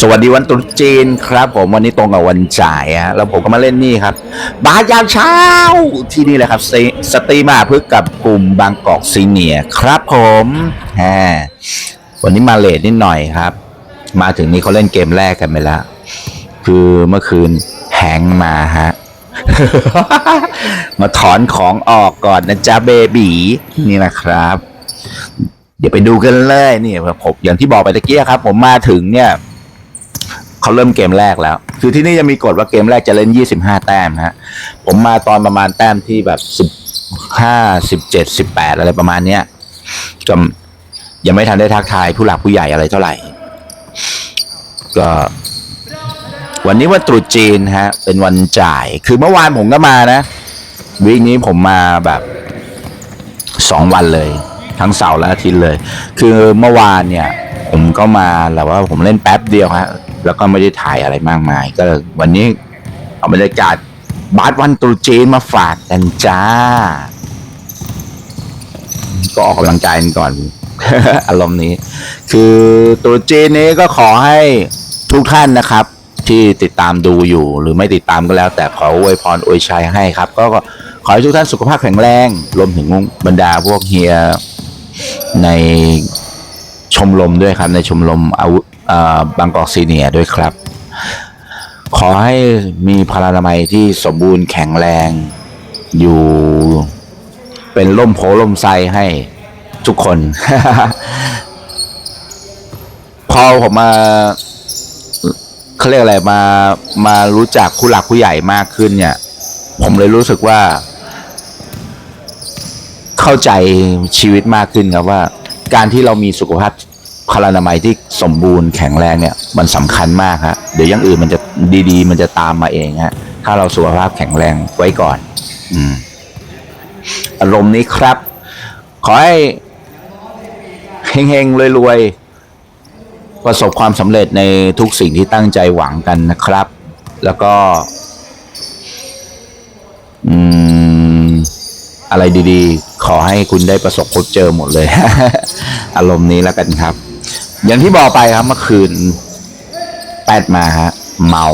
สวัสดีวันตรุษจีนครับผมวันนี้ตรงกับวันจ่ายฮะแล้วผมก็มาเล่นนี่ครับ บาสยามเช้าที่นี่แหละครับสตรีสตรีมาพึกกับกลุ่มบางกอกซีเนียครับผมแฮวันนี้มาเลทนิดหน่อยครับ มาถึงนี่เขาเล่นเกมแรกกันไปแล้ว คือเมื่อคืนแฮงมาฮะมาถอนของออกก่อนนะจ๊ะเบบีนี่นะครับ เดี๋ยวไปดูกันเลยนี่ผมอย่างที่บอกไปตะกี้ครับ ผมมาถึงเนี่ย เขาเริ่มเกมแรกแล้ว คือที่นี่จะมีกฎว่าเกมแรกจะเล่น 25 แต้มฮะผมมาตอนประมาณแต้มที่แบบ 15 17 18 อะไรประมาณเนี้ยก็ยังไม่ทันได้ทักทายผู้หลักผู้ใหญ่อะไรเท่าไหร่ ก็วันนี้วันตรุษจีนฮะ เป็นวันจ่าย คือเมื่อวานผมก็มานะ วีคนี้ผมมาแบบสองวันเลย ทั้งเสาร์และอาทิตย์เลย คือเมื่อวานเนี่ย ผมก็มาแต่ว่าผมเล่นแป๊บเดียวฮะ แล้วก็ไม่ได้ถ่ายอะไรมากมาย ก็วันนี้เอาบรรยากาศบาสวันตรุจีนมาฝากกันจ้า ก็ออกกำลังกายกันก่อน อารมณ์นี้ คือตรุจีนนี้ก็ขอให้ทุกท่านนะครับ ที่ติดตามดูอยู่หรือไม่ติดตามก็แล้ว แต่ขออวยพรอวยชัยให้ครับ ก็ขอให้ทุกท่านสุขภาพแข็งแรงรวมถึงบรรดาพวกเฮียในชมรมด้วยครับในชมรมอาวุธ บางกอกซีเนียด้วยครับ ขอให้มีพลานามัยที่สมบูรณ์แข็งแรง อยู่เป็นล่มโพล่มไซให้ทุกคน พอผมมาเขาเรียกอะไรมามารู้จักผู้หลักผู้ใหญ่มากขึ้นเนี่ย ผมเลยรู้สึกว่า เข้าใจชีวิตมากขึ้นครับว่า การที่เรามีสุขภาพ พลานามัยที่สมบูรณ์แข็งแรงเนี่ยมันสำคัญมากฮะเดี๋ยวอย่างอื่นมันจะดีๆ มันจะตามมาเองฮะถ้าเราสุขภาพแข็งแรงไว้ก่อน อืมอารมณ์นี้ครับ ขอให้เฮงๆรวยๆประสบความสำเร็จในทุกสิ่งที่ตั้งใจหวังกันนะครับ แล้วก็ อืม อะไรดีๆ ขอให้คุณได้ประสบพบเจอหมดเลย อารมณ์นี้แล้วกันครับ อย่างที่บอกไปครับเมื่อคืนแปดมาฮะ เมา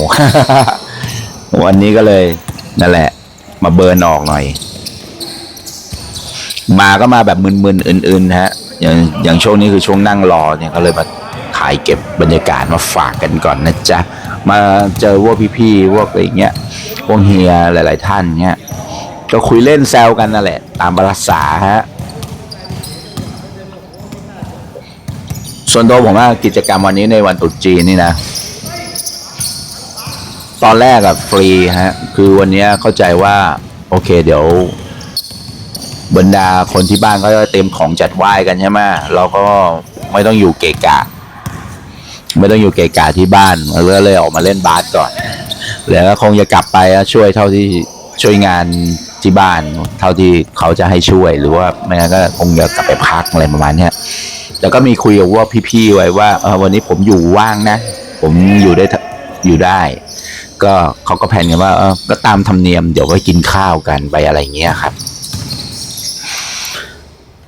วันนี้ก็เลยนั่นแหละ มาเบิร์นออกหน่อย มาก็มาแบบมึนๆอื่นๆฮะ อย่างอย่างช่วงนี้คือช่วงนั่งรอเนี่ยก็เลยมาถ่ายเก็บบรรยากาศมาฝากกันก่อนนะจ๊ะ มาเจอพวกพี่ๆพวกอะไรเงี้ยพวกเฮียหลาย ๆ ท่านเงี้ยก็คุยเล่นแซวกันนั่นแหละ ตามภาษาฮะ ส่วนตัวผมว่ากิจกรรมวันนี้ในวันตรุษจีนนี่นะ ตอนแรกอะฟรีฮะ คือวันนี้เข้าใจว่า โอเคเดี๋ยว บรรดาคนที่บ้านก็จะเตรียมของจัดไหว้กันใช่ไหมเราก็ไม่ต้องอยู่เกะกะ ไม่ต้องอยู่เกะกะที่บ้านเราเลยออกมาเล่นบาสก่อน แล้วก็คงจะกลับไปช่วยเท่าที่ช่วยงานที่บ้าน เท่าที่เขาจะให้ช่วยหรือว่าไม่งั้นก็คงจะกลับไปพักอะไรประมาณนี้ แล้วก็มีคุยกับว่าพี่ๆไว้ว่าเออวันนี้ผมอยู่ว่างนะ ผมอยู่ได้ทอยู่ได้ ก็เขาก็แผนกันว่าเออก็ตามธรรมเนียมเดี๋ยวก็กินข้าวกันไปอะไรเงี้ยครับ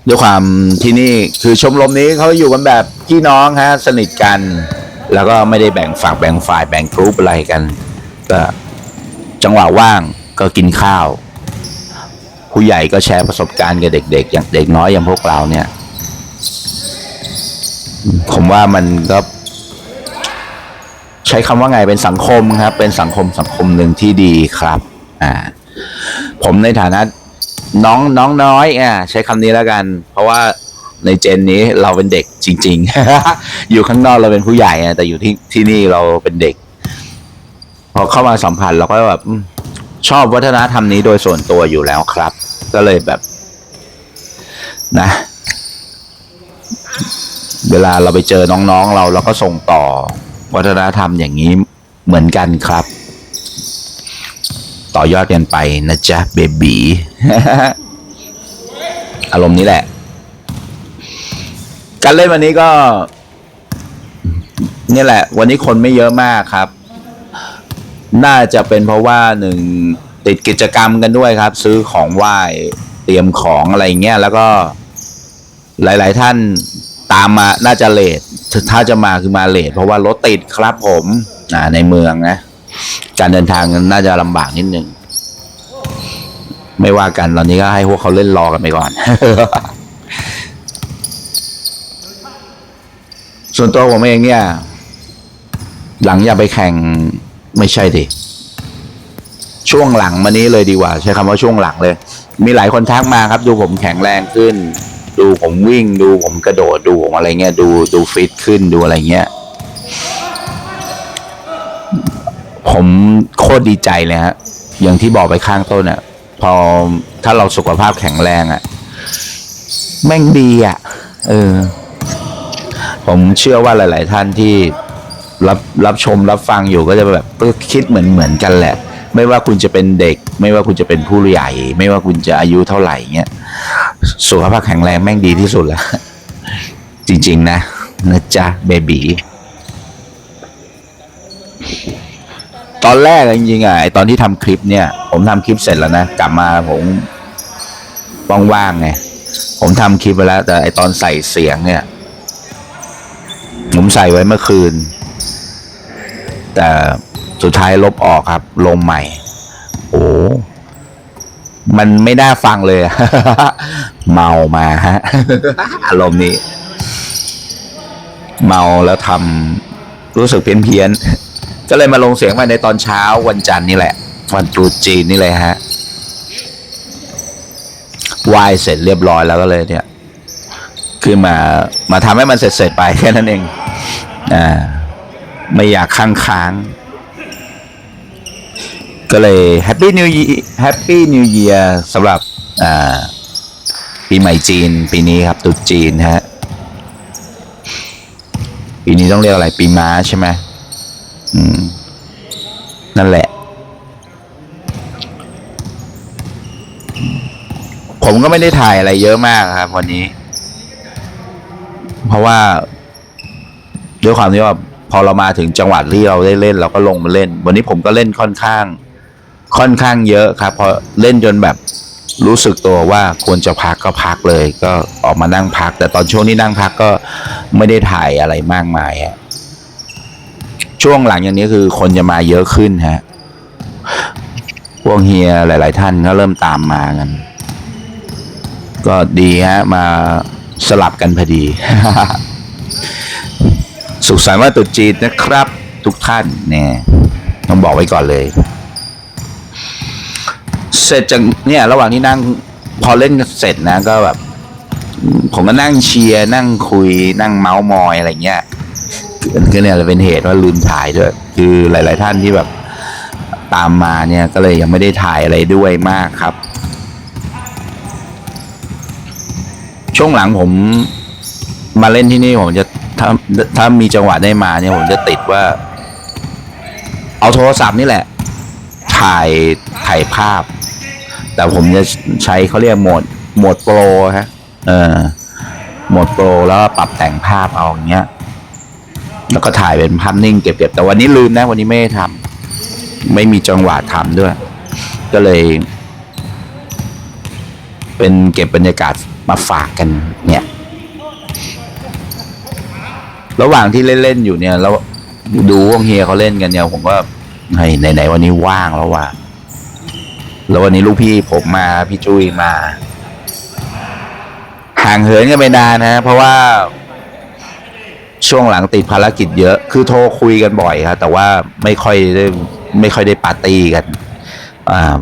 ด้วยความที่นี่คือชมรมนี้เขาอยู่กันแบบพี่น้องฮะสนิทกัน แล้วก็ไม่ได้แบ่งฝักแบ่งฝ่ายแบ่งกรุ๊ปอะไรกันก็จังหวะว่างก็กินข้าว ผู้ใหญ่ก็แชร์ประสบการณ์กับเด็กๆอย่างเด็กน้อยอย่างพวกเราเนี่ย ผมว่ามันก็ใช้คำว่าไงเป็นสังคมครับ เป็นสังคมสังคมหนึ่งที่ดีครับ อ่า ผมในฐานะน้องน้องน้อยอะใช้คำนี้แล้วกัน เพราะว่าในเจนนี้เราเป็นเด็กจริง ๆ อยู่ข้างนอกเราเป็นผู้ใหญ่อะแต่อยู่ที่ที่นี่เราเป็นเด็ก พอเข้ามาสัมผัสเราก็แบบชอบวัฒนธรรมนี้โดยส่วนตัวอยู่แล้วครับ ก็เลยแบบ นะ เวลาเราไปเจอน้องๆเราเราก็ส่งต่อ วัฒนธรรมอย่างนี้เหมือนกันครับ ต่อยอดกันไปนะจ๊ะเบบีอารมณ์นี้แหละ การเล่นวันนี้ก็นี่แหละ วันนี้คนไม่เยอะมากครับ น่าจะเป็นเพราะว่าหนึ่งติดกิจกรรมกันด้วยครับ ซื้อของไหว้เตรียมของอะไรเงี้ยแล้วก็หลาย ๆ ท่าน ตามมาน่าจะเลทถ้าจะมาคือมาเลทเพราะว่ารถติดครับผมในเมืองนะ การเดินทางน่าจะลำบากนิดนึง ไม่ว่ากันตอนนี้ก็ให้พวกเขาเล่นรอกันไปก่อน ส่วนตัวผมเองเนี่ย หลังอย่าไปแข่งไม่ใช่ดิช่วงหลังมานี้เลยดีกว่า ใช้คำว่าช่วงหลังเลย มีหลายคนทักมาครับ ดูผมแข็งแรงขึ้น ดูผมวิ่งดูผมกระโดดดูผมอะไรเงี้ยดูดูฟิตขึ้นดูอะไรเงี้ย ผมโคตรดีใจเลยฮะอย่างที่บอกไปข้างต้นอะพอถ้าเราสุขภาพแข็งแรงอะแม่งดีอะเออ ผมเชื่อว่าหลาย ๆ ท่านที่รับรับชมรับฟังอยู่ก็จะแบบก็คิดเหมือนเหมือนกันแหละ ไม่ว่าคุณจะเป็นเด็ก ไม่ว่าคุณจะเป็นผู้ใหญ่ ไม่ว่าคุณจะอายุเท่าไหร่เงี้ย สุขภาพแข็งแรงแม่งดีที่สุดแล้วจริง ๆ นะนะจ๊ะเบบีตอนแรกจริงๆอะไอตอนที่ทำคลิปเนี่ย ผมทำคลิปเสร็จแล้วนะกลับมาผมว่างๆไงผมทำคลิปไปแล้ว แต่ไอตอนใส่เสียงเนี่ย ผมใส่ไว้เมื่อคืน แต่สุดท้ายลบออกครับ ลงใหม่ โอ้มันไม่น่าฟังเลย เมามาฮะ อารมณ์นี้ เมาแล้วทำรู้สึกเพี้ยนเพี้ยนก็เลยมาลงเสียงมาในตอนเช้าวันจันทร์นี่แหละ วันตรุษจีนนี่เลยฮะไหว้เสร็จเรียบร้อยแล้วก็เลยเนี่ยคือมามาทำให้มันเสร็จๆไปแค่นั้นเองอ่าไม่อยากค้างค้าง ก็เลยแฮปปี้นิวแฮปปี้นิวเยียร์สำหรับอ่า ปีใหม่จีน ปีนี้ครับตรุษจีนฮะปีนี้ต้องเรียกอะไรปีม้าใช่ไหมอืม นั่นแหละ ผมก็ไม่ได้ถ่ายอะไรเยอะมากครับวันนี้ เพราะว่าด้วยความที่ว่าพอเรามาถึงจังหวัดที่เราได้เล่น เราก็ลงมาเล่น วันนี้ผมก็เล่นค่อนข้าง ค่อนข้างเยอะครับพอเล่นจนแบบ รู้สึกตัวว่าควรจะพักก็พักเลย ก็ออกมานั่งพัก แต่ตอนช่วงที่นั่งพักก็ไม่ได้ถ่ายอะไรมากมายฮะช่วงหลังอย่างนี้คือคนจะมาเยอะขึ้นฮะพวกเฮียหลาย ๆ ท่านก็เริ่มตามมากัน ก็ดีฮะมาสลับกันพอดี สุขสันต์วันตรุษจีนนะครับ ทุกท่านเนี่ยต้องบอกไว้ก่อนเลย เสร็จจากเนี่ย ระหว่างที่นั่งพอเล่นเสร็จนะก็แบบ ผมก็นั่งเชียร์นั่งคุยนั่งเมาส์มอยอะไรเงี้ยก็เนี่ยเป็นเหตุว่าลืมถ่ายด้วย คือหลาย ๆ ท่านที่แบบตามมาเนี่ยก็เลยยังไม่ได้ถ่ายอะไรด้วยมากครับ ช่วงหลังผมมาเล่นที่นี่ผมจะถ้าถ้ามีจังหวะได้มาเนี่ยผมจะติดว่า เอาโทรศัพท์นี่แหละ ถ่ายถ่ายภาพ แต่ผมจะใช้เขาเรียกโหมดโหมดโปรฮะเออโหมดโปรแล้วปรับแต่งภาพเอาอย่างเงี้ย แล้วก็ถ่ายเป็นภาพนิ่งเก็บๆแต่วันนี้ลืมนะ วันนี้ไม่ได้ทำไม่มีจังหวะทำด้วย ก็เลย เป็นเก็บบรรยากาศมาฝากกันเนี่ยระหว่างที่เล่น ๆ อยู่เนี่ยแล้วดูวงเฮียเขาเล่นกันเนี่ย ผมก็เฮ้ยไหนๆวันนี้ว่างแล้วว่ะ แล้ววันนี้ลูกพี่ผมมาพี่จุ้ยมา ห่างเหินกันไปนานนะเพราะว่าช่วงหลังติดภารกิจเยอะ คือโทรคุยกันบ่อยครับแต่ว่าไม่ค่อยได้ไม่ค่อยได้ปาร์ตี้กัน อ่า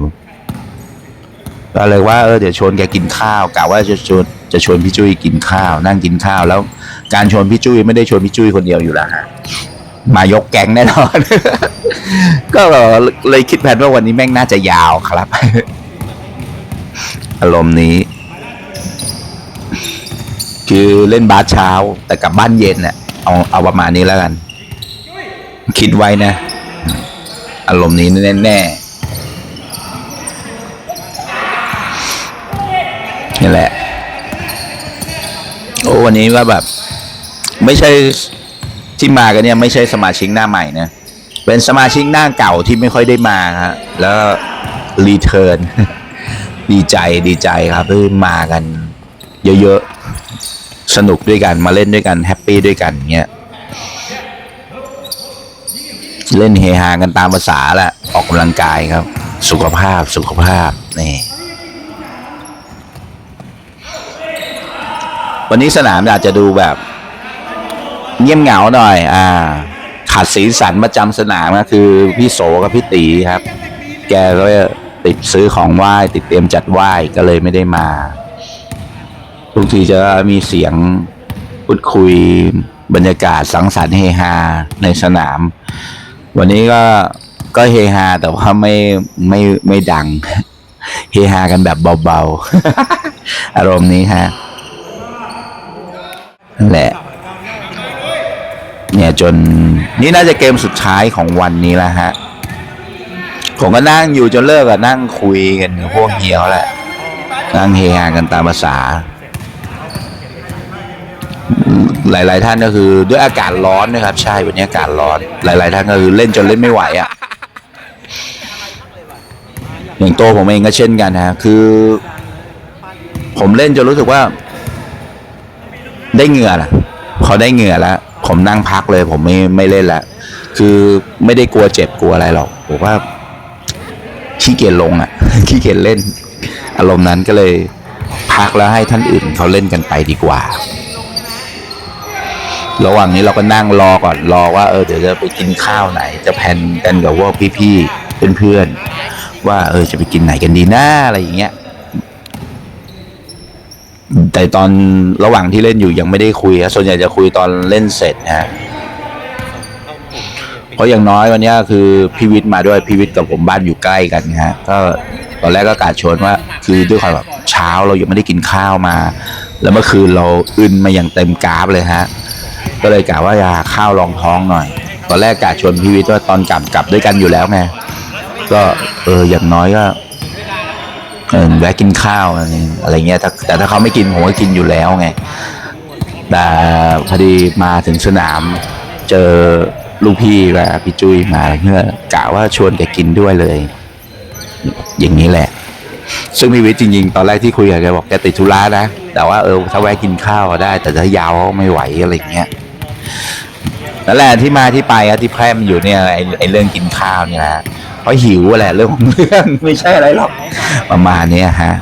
ก็เลยว่าเออเดี๋ยวชวนแกกินข้าวกะว่าจะชวนจะชวนพี่จุ้ยกินข้าว นั่งกินข้าวแล้วการชวนพี่จุ้ยไม่ได้ชวนพี่จุ้ยคนเดียวอยู่แล้วฮะ มายกแก๊งแน่นอน ก็เลยคิดแผนว่าวันนี้แม่งน่าจะยาวครับ อารมณ์นี้ คือเล่นบาสเช้า แต่กลับบ้านเย็นเนี่ยเอาเอาประมาณนี้แล้วกัน คิดไว้นะ อารมณ์นี้แน่แน่นี่แหละ โอ้วันนี้ว่าแบบ ไม่ใช่ ที่มากันเนี่ยไม่ใช่สมาชิกหน้าใหม่นะ เป็นสมาชิกหน้าเก่าที่ไม่ค่อยได้มาฮะแล้วรีเทิร์นดีใจดีใจครับที่มากันเยอะๆ สนุกด้วยกันมาเล่นด้วยกันแฮปปี้ด้วยกันเนี่ยเล่นเฮฮากันตามภาษาแหละออกกำลังกายครับ สุขภาพสุขภาพนี่วันนี้สนามอาจจะดูแบบ เงียบเหงาหน่อย อ่า ขาดสีสันประจำสนามก็คือพี่โสกับพี่ตีครับ แกก็ติดซื้อของไหว้ติดเตรียมจัดไหว้ก็เลยไม่ได้มาทุกทีจะมีเสียงพูดคุยบรรยากาศสังสรรค์เฮฮาในสนาม วันนี้ก็ก็เฮฮาแต่ว่าไม่ไม่ไม่ดัง เฮฮากันแบบเบาๆ อารมณ์นี้ฮะนั่นแหละ เนี่ยจนนี่น่าจะเกมสุดท้ายของวันนี้แล้วฮะผมก็นั่งอยู่จนเลิกอะนั่งคุยกันพวกเฮียเขาแหละนั่งเฮฮากันตามภาษา หลาย ๆ ท่านก็คือด้วยอากาศร้อนนะครับ ใช่วันนี้อากาศร้อน หลาย ๆ ท่านก็คือเล่นจนเล่นไม่ไหวอะ่ะอย่างโตผมเองก็เช่นกันฮะคือ ผมเล่นจนรู้สึกว่า ได้เหงื่อละพอได้เหงื่อแล้ว ผมนั่งพักเลย ผมไม่ไม่เล่นละคือไม่ได้กลัวเจ็บกลัวอะไรหรอกผมว่าขี้เกียจลงอะขี้เกียจเล่น อารมณ์นั้นก็เลยพักแล้วให้ท่านอื่นเขาเล่นกันไปดีกว่า ระหว่างนี้เราก็นั่งรอก่อนรอว่าเออเดี๋ยวจะไปกินข้าวไหน จะแพนกันกับว่าพี่ๆเพื่อนๆว่าเออจะไปกินไหนกันดีหน้าอะไรอย่างเงี้ย แต่ตอนระหว่างที่เล่นอยู่ยังไม่ได้คุยครับส่วนใหญ่จะคุยตอนเล่นเสร็จฮะเพราะอย่างน้อยวันนี้คือพี่วิทย์มาด้วยพี่วิทย์กับผมบ้านอยู่ใกล้กันฮะก็ตอนแรกก็กาชวนว่า คือด้วยความแบบเช้าเรายังไม่ได้กินข้าวมา แล้วเมื่อคืนเราอึนมาอย่างเต็มกราฟเลยฮะก็เลยกะว่าจะหาข้าวรองท้องหน่อย ตอนแรกกะชวนพี่วิทย์ว่าตอนกลับกลับด้วยกันอยู่แล้วไงก็เอออย่างน้อยก็ แวะกินข้าวอะไรเงี้ยแต่ถ้าเขาไม่กินผมก็กินอยู่แล้วไงแต่พอดีมาถึงสนามเจอลูกพี่กับพี่จุ้ยมาเพื่อกะว่าชวนแกกินด้วยเลย อย่างนี้แหละ ซึ่งพี่วิทย์จริงๆ ตอนแรกที่คุยกับแกบอกแกติดธุระนะ แต่ว่าเออถ้าแวะกินข้าวก็ได้ แต่ถ้ายาวไม่ไหวอะไรเงี้ยนั่นแหละที่มาที่ไปที่แพร่มอยู่เนี่ยไอไอ้เรื่องกินข้าวเนี่ยนะ เพราะหิวแหละเรื่องของเรื่องไม่ใช่อะไรหรอกประมาณเนี้ยฮะ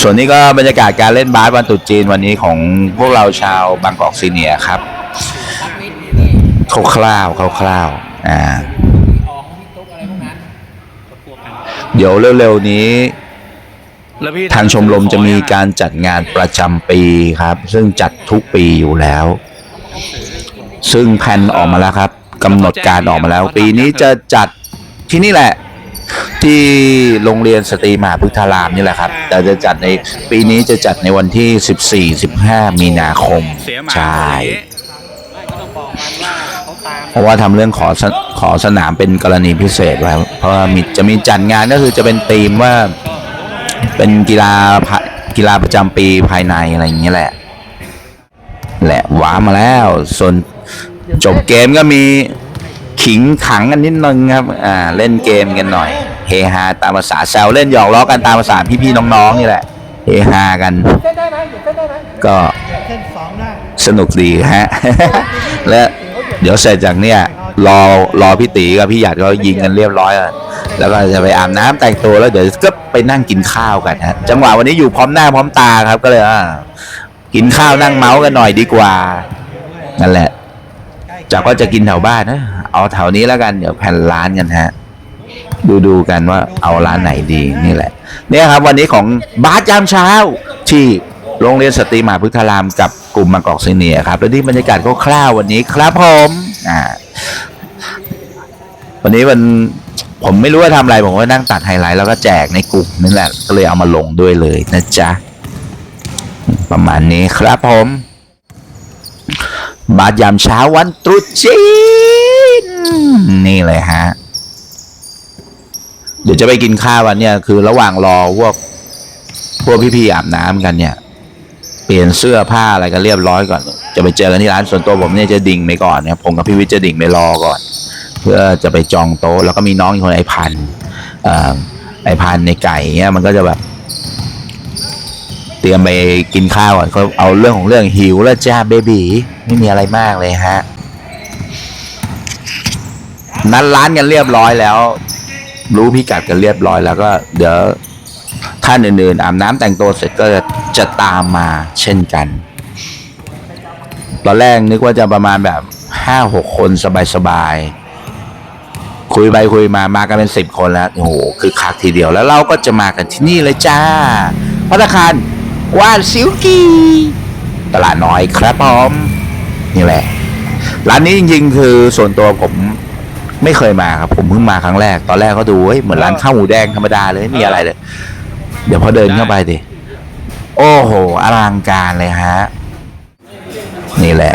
ส่วนนี้ก็บรรยากาศการเล่นบาสวันตรุษจีนวันนี้ของพวกเราชาวบางกอกซีเนียร์ครับคร่าวๆคร่าวๆอ่าเดี๋ยวเร็วๆนี้แล้วพี่ทางชมรมจะมีการจัดงานประจำปีครับ ซึ่งจัดทุกปีอยู่แล้ว ซึ่งแผนออกมาแล้วครับ กำหนดการออกมาแล้ว ปีนี้จะจัดที่นี่แหละ ที่โรงเรียนสตรีมหาพุทธารามนี่แหละครับแต่จะจัดในปีนี้จะจัดในวันที่ 14-15 มีนาคมเสียหมาใช่คนนี้เพราะว่าทำเรื่องขอสขอสนามเป็นกรณีพิเศษไว้เพราะว่ามีจะมีจัดงานก็คือจะเป็นธีมว่าเป็นกีฬาพะกีฬาประจำปีภายในอะไรอย่างเงี้ยแหละ แหละว้ามาแล้วส่วน จบเกมก็มีขิงขังกันนิดนึงครับ อ่า เล่นเกมกันหน่อย เฮฮาตามภาษาแซวเล่นหยอกล้อกันตามภาษาพี่ๆน้องๆนี่แหละ เฮฮากัน ก็สนุกดีฮะ และเดี๋ยวเสร็จจากเนี่ยรอรอพี่ตีกับพี่หยัดก็ยิงกันเรียบร้อยแล้วแล้วก็จะไปอาบน้ำแต่งตัวแล้วเดี๋ยวก็ไปนั่งกินข้าวกันฮะจังหวะวันนี้อยู่พร้อมหน้าพร้อมตาครับก็เลยอ่ากินข้าวนั่งเมาส์กันหน่อยดีกว่านั่นแหละ จากก็จะกินแถวบ้านนะ เอาแถวนี้แล้วกัน เดี๋ยวแผ่นร้านกันฮะ ดูดูกันว่าเอาร้านไหนดีนี่แหละ เนี่ยครับวันนี้ของบาสยามเช้า ที่โรงเรียนสตรีมหาพุทธารามกับกลุ่มบางกอกซีเนียครับ และที่บรรยากาศคร่าววันนี้ครับผมอ่าวันนี้มันผมไม่รู้ว่าทำอะไร ผมก็นั่งตัดไฮไลท์แล้วก็แจกในกลุ่มนี่แหละ ก็เลยเอามาลงด้วยเลยนะจ๊ะ ประมาณนี้ครับผม บาทยามเช้าวันตรุษจีนนี่เลยฮะ เดี๋ยวจะไปกินข้าววันเนี่ยคือระหว่างรอพวกพวกพี่ๆอาบน้ำกันเนี่ย เปลี่ยนเสื้อผ้าอะไรกันเรียบร้อยก่อน จะไปเจอกันที่ร้านส่วนตัวผมเนี่ยจะดิ่งไปก่อนเนี่ยผมกับพี่วิทย์จะดิ่งไปรอก่อน เพื่อจะไปจองโต๊ะแล้วก็มีน้องอีกคนไอพันไอพันในไก่เนี่ยมันก็จะแบบ เตรียมไปกินข้าวก่อนเขาเอาเรื่องของเรื่องหิวแล้วจ้าเบบีไม่มีอะไรมากเลยฮะนัดร้านกันเรียบร้อยแล้ว รู้พิกัดกันเรียบร้อยแล้วก็เดี๋ยวท่านอื่นๆอาบน้ำแต่งตัวเสร็จก็จะตามมาเช่นกัน ตอนแรกนึกว่าจะประมาณแบบห้าหกคนสบายๆ คุยไปคุยมามากันเป็นสิบคนแล้ว โอ้โหคือคักทีเดียวแล้วเราก็จะมากันที่นี่เลยจ้าพัตตาคาร ว่านซิลกี้ตลาดน้อยครับผมนี่แหละ ร้านนี้จริง ๆ คือส่วนตัวผมไม่เคยมาครับ ผมเพิ่งมาครั้งแรก ตอนแรกก็ดูเฮ้ยเหมือนร้านข้าวหมูแดงธรรมดาเลยไม่มีอะไรเลย เดี๋ยวพอเดินเข้าไปดิโอ้โหอลังการเลยฮะ นี่แหละ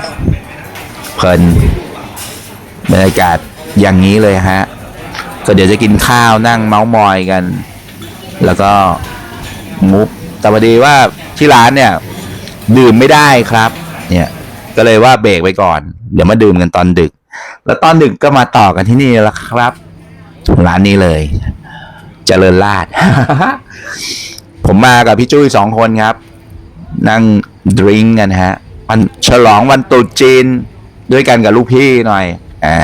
เพลินบรรยากาศอย่างนี้เลยฮะ ก็เดี๋ยวจะกินข้าวนั่งเมาส์มอยกัน แล้วก็มุก แต่พอดีว่าที่ร้านเนี่ย ดื่มไม่ได้ครับ เนี่ย ก็เลยว่าเบรกไว้ก่อน เดี๋ยวมาดื่มกันตอนดึก แล้วตอนดึกก็มาต่อกันที่นี่แล้วครับร้านนี้เลยเจริญราดผมมากับพี่จุ้ยสองคนครับ นั่งดริงก์กันฮะวันฉลองวันตรุษจีนด้วยกันกับลูกพี่หน่อย อ่า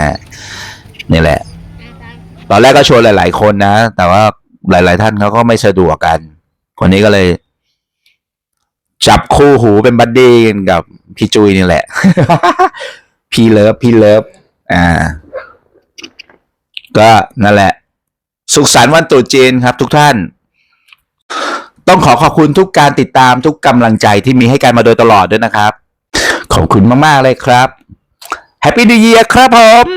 นี่แหละ ตอนแรกก็ชวนหลาย ๆ คนนะ แต่ว่าหลาย ๆ ท่านเขาก็ไม่สะดวกกัน คนนี้ก็เลย จับคู่หูเป็นบัดดี้กันกับพี่จุ้ยนี่แหละ พี่เลิฟพี่เลิฟอ่า ก็นั่นแหละ สุขสันต์วันตรุษจีนครับ ทุกท่าน ต้องขอขอบคุณทุกการติดตามทุกกำลังใจที่มีให้กันมาโดยตลอดด้วยนะครับ ขอบคุณมาก ๆ เลยครับแฮปปี้ w ี e เ r ครับผม